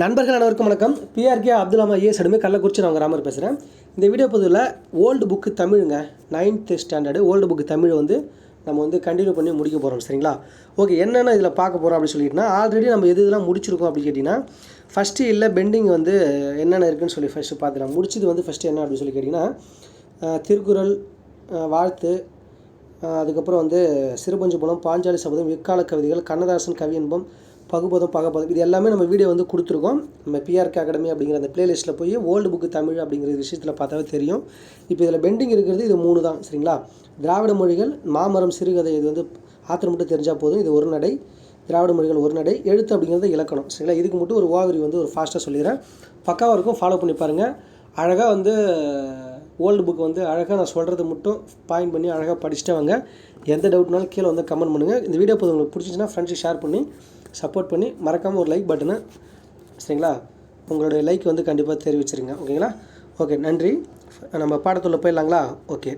நண்பர்கள் அனைவருக்கும் வணக்கம். பிஆர்கே அப்துல்லாமா ஐஎஸ் அடிமை கள்ளக்குறிச்சி நான் கிராமர் ராமர் பேசுகிறேன் இந்த வீடியோ பதிவில் old book தமிழுங்க. Ninth standard old book Tamil வந்து நம்ம வந்து கண்டினியூ பண்ணி முடிக்க போகிறோம் சரிங்களா? ஓகே என்னென்ன இதில் பார்க்க போகிறோம் அப்படின்னு சொல்லிட்டுனா ஆல்ரெடி நம்ம எது இதெல்லாம் முடிச்சிருக்கோம் அப்படின்னு கேட்டிங்கன்னா ஃபஸ்ட்டு இல்லை பெண்டிங் வந்து என்னென்ன இருக்குன்னு சொல்லி ஃபஸ்ட்டு பார்த்துக்கலாம் முடிச்சது வந்து ஃபஸ்ட்டு என்ன அப்படின்னு சொல்லி கேட்டிங்கன்னா திருக்குறள் வாழ்த்து அதுக்கப்புறம் வந்து சிறுபஞ்சபுலம் பாஞ்சாலி சபதம் விற்கால கவிதைகள் கண்ணதாசன் கவி இன்பம் பகுபதம் பகபதம் இது எல்லாமே நம்ம வீடியோ வந்து கொடுத்துருக்கோம். நம்ம பிஆர்கே அகாடமி அப்படிங்கிற அந்த பிளேலிஸ்ட்டில் போய் ஓல்டு புக்கு தமிழ் அப்படிங்கிற விஷயத்தில் பார்த்தாவே தெரியும். இப்போ இதில் பெண்டிங் இருக்கிறது இது மூணு தான் சரிங்களா? திராவிட மொழிகள் மாமரம் சிறுகதை இது வந்து ஆத்திரம் மட்டும் தெரிஞ்சால் போதும் இது ஒரு நடை. திராவிட மொழிகள் ஒரு நடை. எழுத்து அப்படிங்கிறது இலக்கணம் சரிங்களா? இதுக்கு மட்டும் ஒரு ஓவரி வந்து ஒரு ஃபாஸ்ட்டாக சொல்லிடுறேன். பக்காவாக இருக்கும் ஃபாலோ பண்ணி பாருங்கள் அழகாக வந்து ஓல்டு புக் வந்து அழகாக நான் சொல்கிறது மட்டும் பாயிண்ட் பண்ணி அழகாக படிச்சுட்டு வாங்க எந்த டவுட்னாலும் கீழே வந்து கமெண்ட் பண்ணுங்கள் இந்த வீடியோ போது உங்களுக்கு பிடிச்சிச்சின்னா ஃப்ரெண்ட்ஸுக்கு ஷேர் பண்ணி சப்போர்ட் பண்ணி மறக்காமல் ஒரு லைக் பட்டனை சரிங்களா? உங்களுடைய லைக் வந்து கண்டிப்பாக தெரிவிச்சிருங்க. ஓகேங்களா ஓகே நன்றி. நம்ம பாடத்துள்ள போயிடலாங்களா? ஓகே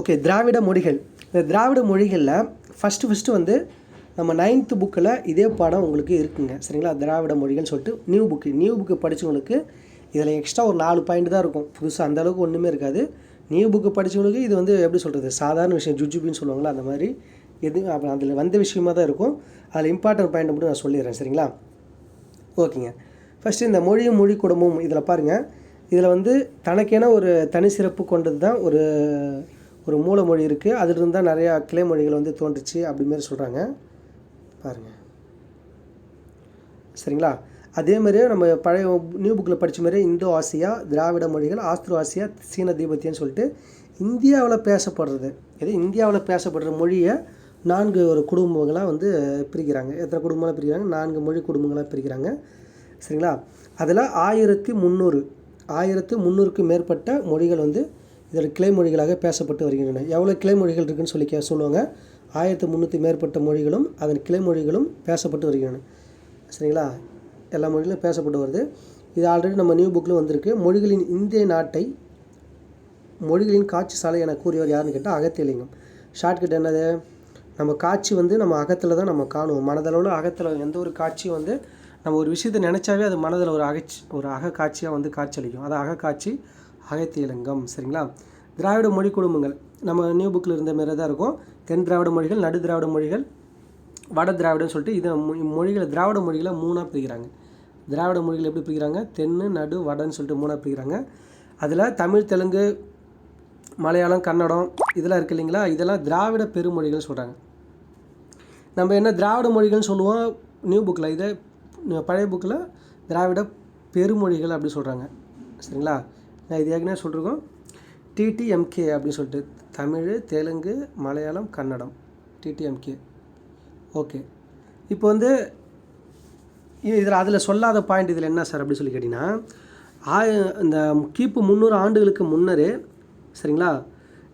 ஓகே திராவிட மொழிகள். இந்த திராவிட மொழிகளில் ஃபஸ்ட்டு ஃபஸ்ட்டு வந்து நம்ம நைன்த்து புக்கில் இதே பாடம் உங்களுக்கு இருக்குங்க. சரிங்களா? திராவிட மொழிகள்னு சொல்லிட்டு நியூ புக்கு நியூ புக்கு படித்தவங்களுக்கு இதில் எக்ஸ்ட்ரா ஒரு நாலு பாயிண்ட் தான் இருக்கும். புதுசாக அந்தளவுக்கு ஒன்றுமே இருக்காது. நியூ புக்கு படித்தவங்களுக்கு இது வந்து எப்படி சொல்கிறது சாதாரண விஷயம் ஜுஜுபின்னு சொல்லுவாங்களா அந்த மாதிரி. எது? அப்புறம் அதில் வந்த விஷயமா தான் இருக்கும். அதில் இம்பார்ட்டன்ட் பாயிண்ட் மட்டும் நான் சொல்லிடுறேன் சரிங்களா? ஓகேங்க. ஃபஸ்ட்டு இந்த மொழியும் மொழி குடும்பம் இதில் பாருங்கள் இதில் வந்து தனக்கேன ஒரு தனி சிறப்பு கொண்டது தான் ஒரு ஒரு மூல மொழி இருக்குது அதிலிருந்து தான் நிறையா கிளை மொழிகள் வந்து தோன்றுச்சு அப்படி மாரி சொல்கிறாங்க பாருங்கள் சரிங்களா? அதே மாதிரியே நம்ம பழைய நியூ புக்கில் படித்த மாதிரியே இந்தோ ஆசியா திராவிட மொழிகள் ஆஸ்திரோ ஆசியா சீன தீபத்தியன்னு சொல்லிட்டு இந்தியாவில் பேசப்படுறது. இது இந்தியாவில் பேசப்படுற மொழியை நான்கு ஒரு குடும்பங்களாக வந்து பிரிக்கிறாங்க. எத்தனை குடும்பங்களாக பிரிக்கிறாங்க? நான்கு மொழி குடும்பங்களாக பிரிக்கிறாங்க. சரிங்களா? அதில் ஆயிரத்தி முந்நூறு ஆயிரத்து முந்நூறுக்கு மேற்பட்ட மொழிகள் வந்து இதில் கிளை மொழிகளாக பேசப்பட்டு வருகின்றன. எவ்வளோ கிளை மொழிகள் இருக்குன்னு சொல்லி கே சொல்லுவாங்க. ஆயிரத்து முந்நூற்றி மேற்பட்ட மொழிகளும் அதன் கிளை மொழிகளும் பேசப்பட்டு வருகின்றன. சரிங்களா? எல்லா மொழிகளும் பேசப்பட்டு வருது. இது ஆல்ரெடி நம்ம நியூ புக்கில் வந்திருக்கு. மொழிகளின் இந்திய நாட்டை மொழிகளின் காட்சி சாலை என கூறியவர் யாருன்னு கேட்டால் அகத்தியலிங்கம். ஷார்ட்கட் என்னது? நம்ம காட்சி வந்து நம்ம அகத்தில் தான் நம்ம காணுவோம். மனதளவில் அகத்தில் எந்த ஒரு காட்சியும் வந்து நம்ம ஒரு விஷயத்தை நினச்சாவே அது மனதில் ஒரு அகச்சி ஒரு அக காட்சியாக வந்து காட்சியளிக்கும். அது அகக்காட்சி அகத்தியலிங்கம் சரிங்களா? திராவிட மொழி குடும்பங்கள். நம்ம நியூ புக்கில் இருந்த மாரி தான் இருக்கும். தென் திராவிட மொழிகள் நடு திராவிட மொழிகள் வட திராவிடம்னு சொல்லிட்டு இதை மொ- மொழிகளை திராவிட மொழிகளை மூணாக பிரிக்கிறாங்க. திராவிட மொழிகள் எப்படி பிரிக்கிறாங்க? தென்னு நடு வடன்னு சொல்லிட்டு மூணாக பிரிக்கிறாங்க. அதில் தமிழ் தெலுங்கு மலையாளம் கன்னடம் இதெல்லாம் இருக்கு இல்லைங்களா? இதெல்லாம் திராவிட பெருமொழிகள்னு சொல்கிறாங்க நம்ம என்ன திராவிட மொழிகள்னு சொல்லுவோம் நியூ புக்கில் இதை பழைய புக்கில் திராவிட பெருமொழிகள் அப்படி சொல்கிறாங்க சரிங்களா? நான் இது ஏற்கனவே சொல்லிருக்கோம். டிடிஎம்கே அப்படின்னு சொல்லிட்டு தமிழ் தெலுங்கு மலையாளம் கன்னடம். டிடிஎம்கே ஓகே இப்போ வந்து இதில் அதில் சொல்லாத பாயிண்ட் இதில் என்ன சார் அப்படின்னு சொல்லி கேட்டிங்கன்னா ஆய இந்த கிபு முந்நூறு ஆண்டுகளுக்கு முன்னரே சரிங்களா?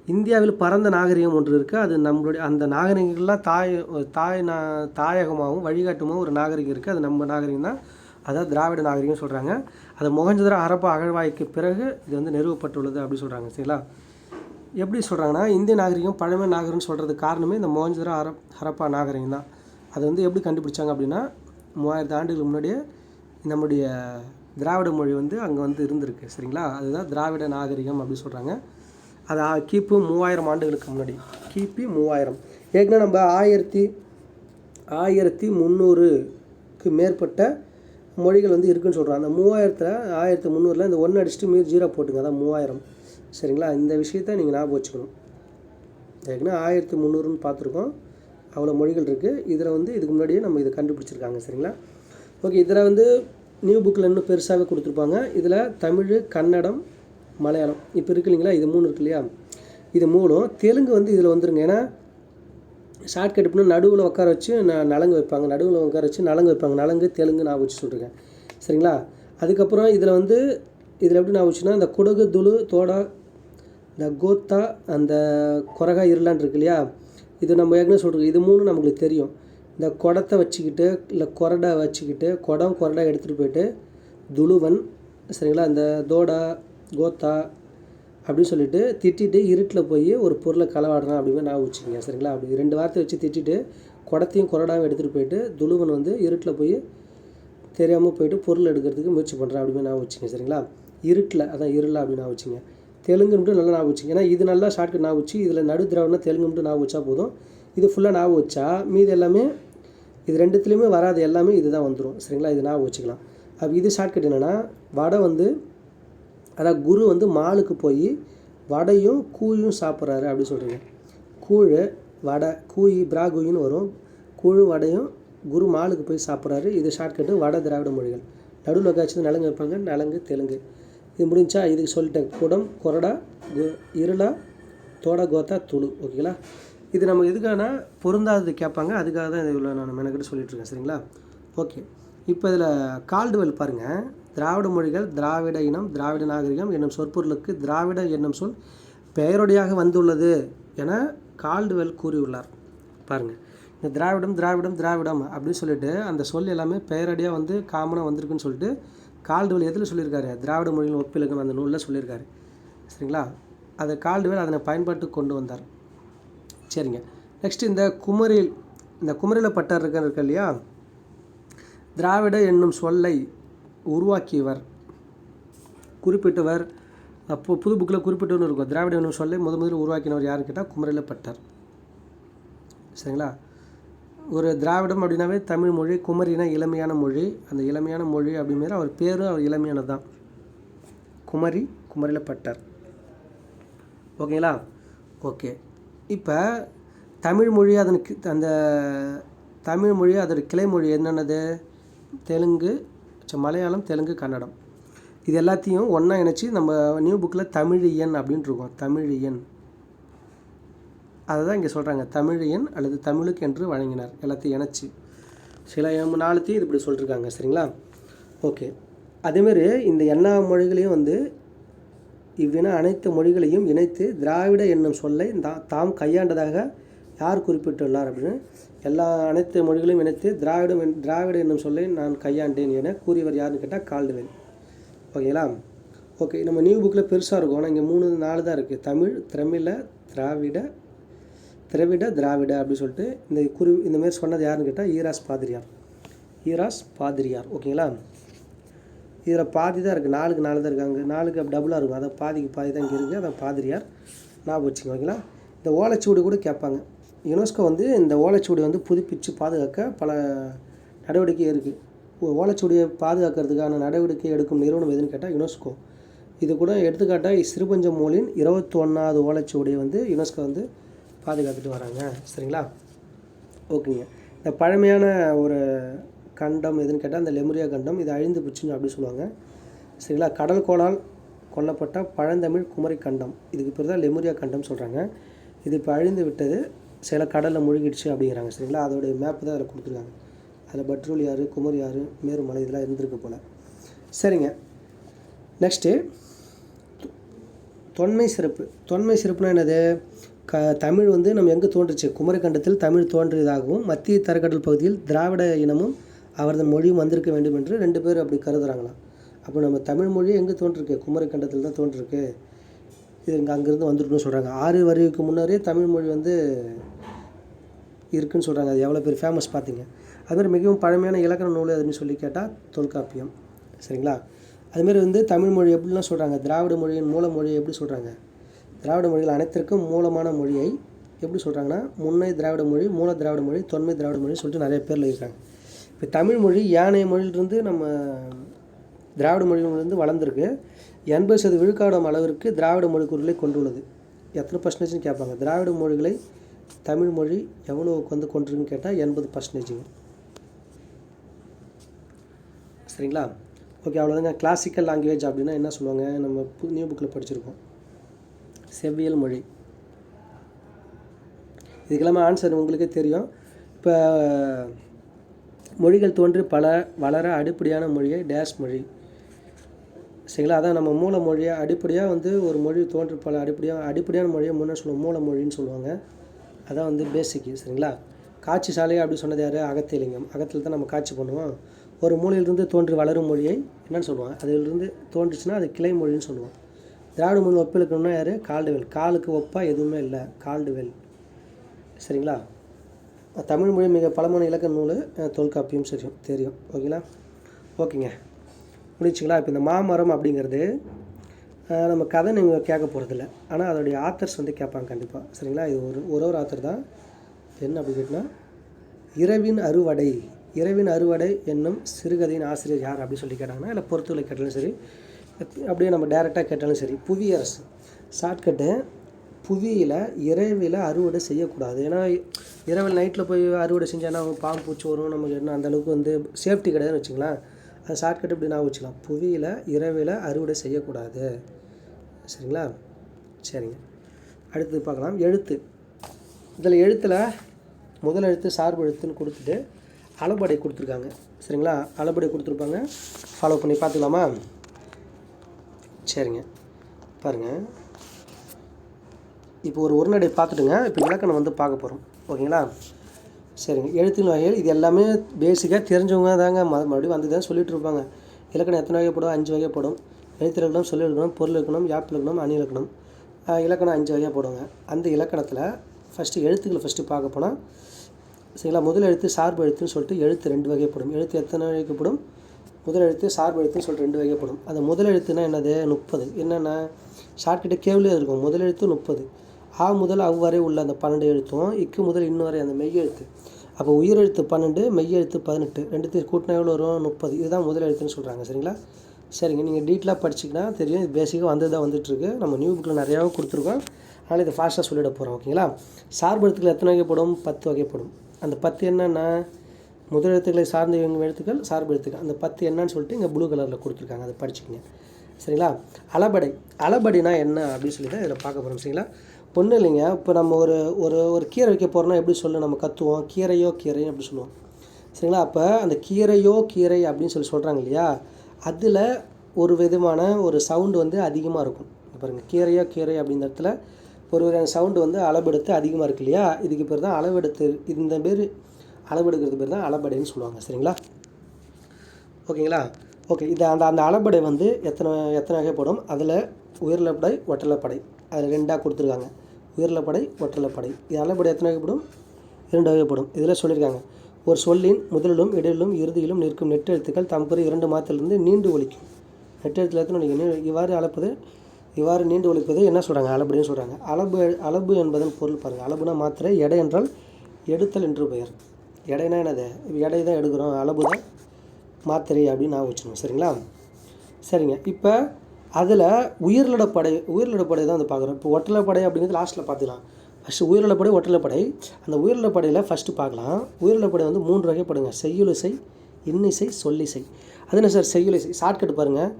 இந்தியாவில் பரந்த நாகரிகம் ஒன்று இருக்குது அது நம்மளுடைய அந்த நாகரிகங்கள்லாம் தாய் தாய் நா தாயகமாகவும் வழிகாட்டுமாகவும் ஒரு நாகரிகம் இருக்குது அது நம்ம நாகரிகம் தான். அதாவது திராவிட நாகரிகம் சொல்கிறாங்க அது மொகஞ்சதர ஹரப்பா அகழ்வாய்க்கு பிறகு இது வந்து நிறுவப்பட்டுள்ளது அப்படி சொல்கிறாங்க சரிங்களா? எப்படி சொல்கிறாங்கன்னா இந்திய நாகரிகம் பழமை நாகரிகம்னு சொல்கிறதுக்கு காரணமே இந்த மோகஞ்சதர ஹர ஹரப்பா நாகரிகம் தான். அது வந்து எப்படி கண்டுபிடிச்சாங்க அப்படின்னா மூவாயிரத்து ஆண்டுகளுக்கு முன்னாடியே நம்முடைய திராவிட மொழி வந்து அங்கே வந்து இருந்திருக்கு. சரிங்களா? அதுதான் திராவிட நாகரிகம் அப்படின்னு சொல்கிறாங்க அது கிபி மூவாயிரம் ஆண்டுகளுக்கு முன்னாடி. கிபி மூவாயிரம். ஏற்கனவே நம்ம ஆயிரத்தி ஆயிரத்தி முந்நூறுக்கு மேற்பட்ட மொழிகள் வந்து இருக்குன்னு சொல்கிறோம் அந்த மூவாயிரத்தில் ஆயிரத்தி முந்நூறில் இந்த ஒன்று அடிச்சுட்டு மீறி ஜீரோ போட்டுங்க. அதான் மூவாயிரம். சரிங்களா? இந்த விஷயத்த நீங்கள் ஞாபகம் வச்சுக்கணும். ஏற்கனவே ஆயிரத்தி முந்நூறுன்னு பார்த்துருக்கோம். அவ்வளோ மொழிகள் இருக்குது இதில் வந்து இதுக்கு முன்னாடியே நம்ம இதை கண்டுபிடிச்சிருக்காங்க. சரிங்களா? ஓகே இதில் வந்து நியூ புக்கில் இன்னும் பெருசாகவே கொடுத்துருப்பாங்க. இதில் தமிழ் கன்னடம் மலையாளம். இப்போ இருக்கு இல்லைங்களா இது மூணு இருக்கு இல்லையா? இது மூணும். தெலுங்கு வந்து இதில் வந்துருங்க. ஏன்னா ஷார்ட்கட் எப்படின்னா நடுவில் உட்கார வச்சு நான் நலங்கு வைப்பாங்க. நடுவில் உட்கார வச்சு நலங்கு வைப்பாங்க. நலங்கு தெலுங்கு நான் வச்சு சொல்கிறேன் சரிங்களா? அதுக்கப்புறம் இதில் வந்து இதில் எப்படி நான் வச்சுன்னா இந்த குடகு துளு தோடா இந்த கோத்தா அந்த குரகா இருளான் இருக்கு இல்லையா? இது நம்ம ஏற்கனவே சொல்கிறோம் இது மூணு நமக்கு தெரியும். இந்த குடத்தை வச்சுக்கிட்டு இல்லை கொரடை வச்சுக்கிட்டு குடம் கொரடா எடுத்துகிட்டு போயிட்டு துளுவன் சரிங்களா? இந்த தோடா கோத்தா அப்படின்னு சொல்லிட்டு திட்டிட்டு இருட்டில் போய் ஒரு பொருளை களவாடுறான் அப்படின்னு நான் வச்சுக்கோங்க சரிங்களா? அப்படி ரெண்டு வார்த்தை வச்சு திட்டிட்டு குடத்தையும் கொரடாவும் எடுத்துகிட்டு போயிட்டு துளுவன் வந்து இருட்டில் போய் தெரியாமல் போயிட்டு பொருள் எடுக்கிறதுக்கு முயற்சி பண்ணுறான் அப்படின்னு நான் வச்சுங்க சரிங்களா? இருட்டில் அதான் இருள அப்படின்னு நான் வச்சுங்க தெலுங்கு மட்டும் நல்லா நான் வச்சுங்க ஏன்னா இது நல்லா ஷார்ட்கட் நான் வச்சு இதில் நடு திராவிடம்னா தெலுங்கு மட்டும் நான் வச்சா போதும். இது ஃபுல்லாக நான் வச்சா மீது எல்லாமே இது ரெண்டுத்துலேயுமே வராது. எல்லாமே இதுதான் வந்துடும் சரிங்களா? இது நான் வச்சுக்கலாம். அப்போ இது ஷார்ட்கட் என்னென்னா வடை வந்து அதான் குரு வந்து மாலுக்கு போய் வடையும் கூழும் சாப்பிட்றாரு அப்படின்னு சொல்கிறீங்க கூழ் வடை கூயி பிராகுயின்னு வரும். கூழும் வடையும் குரு மாலுக்கு போய் சாப்பிட்றாரு. இது ஷார்ட்கட்டு வட திராவிட மொழிகள். நடுவில் காய்ச்சது நலங்கு வைப்பாங்க. நலங்கு தெலுங்கு. இது முடிஞ்சா இதுக்கு சொல்லிட்டேன். குடம் கொரடா கு இருளா தோட கோத்தா துளு. ஓகேங்களா இது நம்ம எதுக்கான பொருந்தாதது கேட்பாங்க. அதுக்காக தான் இதில் நான் மெனக்கிட்டு சொல்லிகிட்ருக்கேன் சரிங்களா? ஓகே இப்போ இதில் கால்டுவெல் பாருங்கள் திராவிட மொழிகள் திராவிட இனம் திராவிட நாகரிகம் என்னும் சொற்பொருளுக்கு திராவிட என்னும் சொல் பெயருடையாக வந்துள்ளது என கால்டுவெல் கூறியுள்ளார். பாருங்கள் இந்த திராவிடம் திராவிடம் திராவிடம் அப்படின்னு சொல்லிட்டு அந்த சொல் எல்லாமே பெயரடியாக வந்து காமனாக வந்திருக்குன்னு சொல்லிட்டு கால்டுவெல் எதில் சொல்லியிருக்காரு? திராவிட மொழியின் ஒப்பிலக்கம் அந்த நூலில் சொல்லியிருக்காரு. சரிங்களா? அதை கால்டுவெல் அதனை பயன்பாட்டுக்கு கொண்டு வந்தார். சரிங்க. நெக்ஸ்ட் இந்த குமரில் இந்த குமரியில் பட்டர் இருக்க இருக்கு இல்லையா? திராவிட என்னும் சொல்லை உருவாக்கியவர். குறிப்பிட்டவர் அப்போ புது புக்கில் குறிப்பிட்டவர்னு இருக்கும். திராவிட என்னும் சொல்லை முத முதல்ல உருவாக்கினவர் யாருன்னு கேட்டால் குமரில பட்டர் சரிங்களா? ஒரு திராவிடம் அப்படின்னாவே தமிழ் மொழி குமரினா இளமையான மொழி. அந்த இளமையான மொழி அப்படிங்கிற அவர் பேரும் அவர் இளமையானது தான் குமரி குமரில பட்டர் ஓகேங்களா? ஓகே. இப்போ தமிழ் மொழி அதனுக்கு அந்த தமிழ் மொழி அதோட கிளை மொழி என்னென்னது? தெலுங்கு மலையாளம் தெலுங்கு கன்னடம். இது எல்லாத்தையும் ஒன்றா இணைச்சி நம்ம நியூ புக்கில் தமிழியன் அப்படின்ட்டு இருக்கோம். தமிழியன் அதை தான் இங்கே சொல்கிறாங்க தமிழியன் அல்லது தமிழுக்கு என்று வழங்கினார். எல்லாத்தையும் இணைச்சி. சில நாளத்தையும் இது இப்படி சொல்லியிருக்காங்க சரிங்களா? ஓகே. அதேமாரி இந்த எல்லா மொழிகளையும் வந்து இவ்வின அனைத்து மொழிகளையும் இணைத்து திராவிட என்னும் சொல்லை தா தாம் கையாண்டதாக யார் குறிப்பிட்டுள்ளார் அப்படின்னு எல்லா அனைத்து மொழிகளையும் இணைத்து திராவிடம் திராவிட என்னும் சொல்லை நான் கையாண்டேன் என கூறியவர் யாருன்னு கேட்டால் கால்டுவெல். ஓகேங்களா? ஓகே நம்ம நியூ புக்கில் பெருசாக இருக்கும். ஆனால் இங்கே மூணு நாலு தான் இருக்குது தமிழ் திரமிழ திராவிட திராவிட திராவிட அப்படின்னு சொல்லிட்டு இந்த குறி இந்த மாதிரி சொன்னது யாருன்னு கேட்டால் ஈராஸ் பாதிரியார். ஈராஸ் பாதிரியார். ஓகேங்களா? இதில் பாதி தான் இருக்குது நாலுக்கு நாலு தான் இருக்காங்க. அங்கே நாலுக்கு டபுளாக இருக்கும். அதை பாதிக்கு பாதி தான் இங்கே இருக்குது அதை பாதிரியார். ஞாபகம் வச்சுக்கோங்க. ஓகேங்களா? இந்த ஓலைச்சுவடி கூட கேட்பாங்க. யுனெஸ்கோ வந்து இந்த ஓலைச்சுவடி வந்து புதுப்பித்து பாதுகாக்க பல நடவடிக்கை இருக்குது ஓலைச்சுவடியை பாதுகாக்கிறதுக்கான நடவடிக்கை எடுக்கும் நிறுவனம் எதுன்னு கேட்டால் யுனெஸ்கோ. இது கூட எடுத்துக்காட்டாக சிறுபஞ்ச மூலின் இருபத்தி ஒன்றாவது ஓலைச்சுவடியை வந்து யுனெஸ்கோ வந்து பாதுகாத்துட்டு வராங்க. சரிங்களா? ஓகேங்க. இந்த பழமையான ஒரு கண்டம் எதுன்னு கேட்டால் அந்த லெமுரியா கண்டம் இது அழிந்து போச்சுன்னு அப்படி சொல்லுவாங்க. சரிங்களா? கடல் கோளால் கொல்லப்பட்ட பழந்தமிழ் குமரி கண்டம் இதுக்கு பேர் தான் லெமுரியா கண்டம் சொல்கிறாங்க இது இப்போ அழிந்து விட்டது. சில கடலில் முழுகிடுச்சு அப்படிங்கிறாங்க சரிங்களா? அதோடைய மேப்பு தான் அதில் கொடுத்துருக்காங்க. அதில் பட்ரோல் யார் குமரி யார் மேருமலை இதெல்லாம் இருந்திருக்கு போல். சரிங்க. நெக்ஸ்ட்டு தொன்மை சிறப்பு. தொன்மை சிறப்புனா என்னது? க தமிழ் வந்து நம்ம எங்கே தோன்றுச்சு? குமரிக்கண்டத்தில் தமிழ் தோன்றியதாகவும் மத்திய தரக்கடல் பகுதியில் திராவிட இனமும் அவரது மொழியும் வந்திருக்க வேண்டும் என்று ரெண்டு பேர் அப்படி கருதுகிறாங்களாம் அப்போ நம்ம தமிழ் மொழி எங்கே தோன்றிருக்கு? குமரிக்கண்டத்தில் தான் தோன்றிருக்கு. இது இங்கே அங்கேருந்து வந்துருக்குன்னு சொல்கிறாங்க ஆறு வரிக்கு முன்னரே தமிழ் மொழி வந்து இருக்குன்னு சொல்கிறாங்க அது எவ்வளோ பேர் ஃபேமஸ் பார்த்தீங்க. அதுமாதிரி மிகவும் பழமையான இலக்கண நூல் அதுன்னு சொல்லி கேட்டால் தொல்காப்பியம். சரிங்களா? அதுமாரி வந்து தமிழ் மொழி எப்படிலாம் சொல்கிறாங்க திராவிட மொழியின் மூல மொழியை எப்படி சொல்கிறாங்க திராவிட மொழிகள் அனைத்திற்கும் மூலமான மொழியை எப்படி சொல்கிறாங்கன்னா முன்னை திராவிட மொழி மூல திராவிட மொழி தொன்மை திராவிட மொழி சொல்லிட்டு நிறைய பேரில் இருக்காங்க இப்போ தமிழ் மொழி ஏனைய மொழியிலிருந்து நம்ம திராவிட மொழியிலிருந்து வளர்ந்துருக்கு. எண்பது சதவீத விழுக்காடும் அளவிற்கு திராவிட மொழி கொண்டுள்ளது. எத்தனை பர்சன்டேஜ்னு கேட்பாங்க. திராவிட மொழிகளை தமிழ் மொழி எவ்வளோ வந்து கொண்டிருக்குன்னு கேட்டால் எண்பது பர்சன்டேஜுங்க சரிங்களா? ஓகே அவ்வளோதாங்க கிளாசிக்கல் லாங்குவேஜ் அப்படின்னா என்ன சொல்லுவாங்க? நம்ம பு நியூ புக்கில் படிச்சிருக்கோம். செவ்வியல் மொழி. இதுக்கெல்லாமே ஆன்சர் உங்களுக்கே தெரியும். இப்போ மொழிகள் தோன்றி பல வளர அடிப்படையான மொழியை டேஷ் மொழி. சரிங்களா? அதான் நம்ம மூல மொழியாக அடிப்படையாக வந்து ஒரு மொழி தோன்றி பல அடிப்படையாக அடிப்படையான மொழியை முன்னே சொல்லுவோம் மூல மொழின்னு சொல்லுவாங்க. அதான் வந்து பேசிக்கு சரிங்களா? காட்சி சாலை அப்படி சொன்னது யார்? அகத்தியலிங்கம் அகத்தில் தான் நம்ம காட்சி பண்ணுவோம். ஒரு மூலையிலிருந்து தோன்றி வளரும் மொழியை என்னென்னு சொல்லுவாங்க. அதிலிருந்து தோன்றுச்சுன்னா அது கிளை மொழின்னு சொல்லுவோம். திராவிட மொழி ஒப்பிலக்கணும்னா யார்? கால்டுவெல். காலுக்கு ஒப்பாக எதுவுமே இல்லை. கால்டுவெல். சரிங்களா? தமிழ் மொழி மிக பழமான இலக்கண நூல் தொல்காப்பியும் தொல்காப்பியம் சரியும் தெரியும். ஓகேங்களா? ஓகேங்க. புரிஞ்சுங்களா? இப்போ இந்த மாமரம் அப்படிங்கிறது நம்ம கதை நீங்கள் கேட்க போகிறதில்ல ஆனால் அதோடைய ஆத்தர்ஸ் வந்து கேட்பாங்க கண்டிப்பாக சரிங்களா? இது ஒரு ஒரு ஒரு ஆத்தர் தான். என்ன அப்படி கேட்டினா இரவின் அறுவடை இரவின் அறுவடை என்னும் சிறுகதையின் ஆசிரியர் யார்? அப்படின்னு சொல்லி கேட்டாங்கன்னா இல்லை பொறுத்துகளை கேட்டாலும் சரி அப்படியே நம்ம டேரெக்டாக கேட்டாலும் சரி புவியரசு. ஷார்ட்கட்டு புவியில் இரவில் அறுவடை செய்யக்கூடாது. ஏன்னா இரவில் நைட்டில் போய் அறுவடை செஞ்சால் அவங்க பாம்பு பூச்சி வரும் நமக்கு என்ன அந்தளவுக்கு வந்து சேஃப்டி கிடையாதுன்னு வச்சுங்களேன். ஷார்ட்கட் இப்படி நான் வச்சுக்கலாம்? புவியில் இரவில் அறுவடை செய்யக்கூடாது. சரிங்களா? சரிங்க. அடுத்து பார்க்கலாம். எழுத்து. இதில் எழுத்தில் முதல் எழுத்து சார்பு எழுத்துன்னு கொடுத்துட்டு அளபடை கொடுத்துருக்காங்க. சரிங்களா? அளபடை கொடுத்துருப்பாங்க. ஃபாலோ பண்ணி பார்த்துக்கலாமா? சரிங்க. பாருங்கள் இப்போ ஒரு உரைநடை பார்த்துட்டுங்க. இப்போ இலக்கணம் வந்து பார்க்க போகிறோம் ஓகேங்களா? சரிங்க. எழுத்தின் வகைகள் இது எல்லாமே பேசிக்காக தெரிஞ்சவங்க தாங்க. ம மறுபடியும் வந்து தான் சொல்லிட்டு இருப்பாங்க. இலக்கணம் எத்தனை வகைப்படும் அஞ்சு வகைப்படும் எழுத்து எழுத்திலக்கணம் சொல்லி இருக்கணும் பொருள் இருக்கணும் யாப்பில் இருக்கணும் அணி இலக்கணம். இலக்கணம் அஞ்சு வகையாக போடுவாங்க அந்த இலக்கணத்தில் ஃபஸ்ட்டு எழுத்துக்களை ஃபஸ்ட்டு பார்க்க போனால் சரிங்களா? முதல் எழுத்து சார்பு எழுத்துன்னு சொல்லிட்டு எழுத்து ரெண்டு வகைப்படும் எழுத்து எத்தனை வகைப்படும் முதல் எழுத்து சார்பு எழுத்துன்னு சொல்லிட்டு ரெண்டு வகைப்படும் அந்த முதல் எழுத்துனா என்னது? முப்பது. என்னென்னா ஷார்ட்கிட்ட கேள்வியே இருக்கும். முதல் எழுத்து முப்பது. ஆ முதல் அவ்வரை உள்ள அந்த பன்னெண்டு எழுத்தும் இக்கு முதல் இன்னும் வரை அந்த மெய் எழுத்து. அப்போ உயிரெழுத்து பன்னெண்டு மெய் எழுத்து பதினெட்டு. ரெண்டுத்தையும் கூட்டினா எவ்வளோ வரும்? முப்பது. இதுதான் முதல் எழுத்துன்னு சொல்கிறாங்க சரிங்களா? சரிங்க. நீங்கள் டீட்டெயிலாக படிச்சிங்கன்னா தெரியும். இது பேசிக்காக வந்து தான் வந்துட்டுருக்கு நம்ம நியூ புக்கில் நிறையாவும் கொடுத்துருக்கோம். அதனால் இதை ஃபாஸ்ட்டாக சொல்லிட போகிறோம் ஓகேங்களா சார்பெழுத்துக்கள் எத்தனை வகைப்படும்? பத்து வகைப்படும். அந்த பத்து என்னென்னா முதல் எழுத்துக்களை சார்ந்த எழுத்துக்கள் சார்பு எழுத்துக்கள். அந்த பத்து என்னன்னு சொல்லிட்டு இங்கே ப்ளூ கலரில் கொடுத்துருக்காங்க. அதை படிச்சுக்கங்க. சரிங்களா? அளபடை. அளபடினா என்ன அப்படின்னு சொல்லி தான் இதில் பார்க்க போகிறோம் சரிங்களா? பொண்ணு இல்லைங்க. இப்போ நம்ம ஒரு ஒரு ஒரு கீரை வைக்க போகிறோம்னா எப்படி சொல்லு? நம்ம கத்துவோம். கீரையோ கீரை அப்படி சொல்லுவோம். சரிங்களா? அப்போ அந்த கீரையோ கீரை அப்படின்னு சொல்லி சொல்கிறாங்க இல்லையா? அதில் ஒரு விதமான ஒரு சவுண்டு வந்து அதிகமாக இருக்கும். பாருங்கள் கீரையோ கீரை அப்படின்ற இடத்துல ஒரு விதமான சவுண்டு வந்து அளவெடுத்து அதிகமாக இருக்கு இல்லையா? இதுக்கு பேர் தான் அளவெடுத்து இந்த பேர் அளவெடுக்கிறது பேர் தான் அளபடைன்னு சொல்லுவாங்க. சரிங்களா? ஓகேங்களா? ஓகே. இது அந்த அந்த அளபடை வந்து எத்தனை எத்தனை வகைப்படும்? அதில் உயர்லப்படை ஒட்டலப்படை. அதில் ரெண்டாக கொடுத்துருக்காங்க. உயர்லப்படை ஒற்றலப்படை. இது அளபடை எத்தனை வகைப்படும்? இரண்டு வகைப்படும். இதில் சொல்லியிருக்காங்க. ஒரு சொல்லின் முதலிலும் இடையிலும் இறுதியிலும் நிற்கும் நெட்டெழுத்துக்கள் தம்பெரு இரண்டு மாதத்திலிருந்து நீண்டு ஒழிக்கும் நெட்டெழுத்தில் எத்தனை இவ்வாறு அளப்பது இவ்வாறு நீண்டு ஒழிப்பது என்ன சொல்கிறாங்க அளபடின்னு சொல்கிறாங்க அளபு அளபு என்பதன் பொருள் பாருங்கள் அளபுனா மாத்திரை எடை என்றால் எடுத்தல் என்று பெயர். எடைனா என்னது? எடை தான் எடுக்கிறோம். அளபு தான் மாத்திரை அப்படின்னு நான் வச்சுருவோம் சரிங்களா? சரிங்க. இப்போ அதில் உயிரிழப்படை உயிரிழப்படை தான் வந்து பார்க்குறோம். இப்போ ஒட்டலைப்படை அப்படிங்கிறது லாஸ்ட்டில் பார்த்துக்கலாம். ஃபஸ்ட்டு உயிரிழப்படை ஒட்டலப்படை அந்த உயிரிழப்படையில் ஃபஸ்ட்டு பார்க்கலாம். உயிரிழப்படை வந்து மூன்று வகைப்படுங்க செய்யுளிசை இன்னிசை சொல்லிசை. அது என்ன சார் செய்யுளிசை. ஷார்ட்கட் பாருங்கள்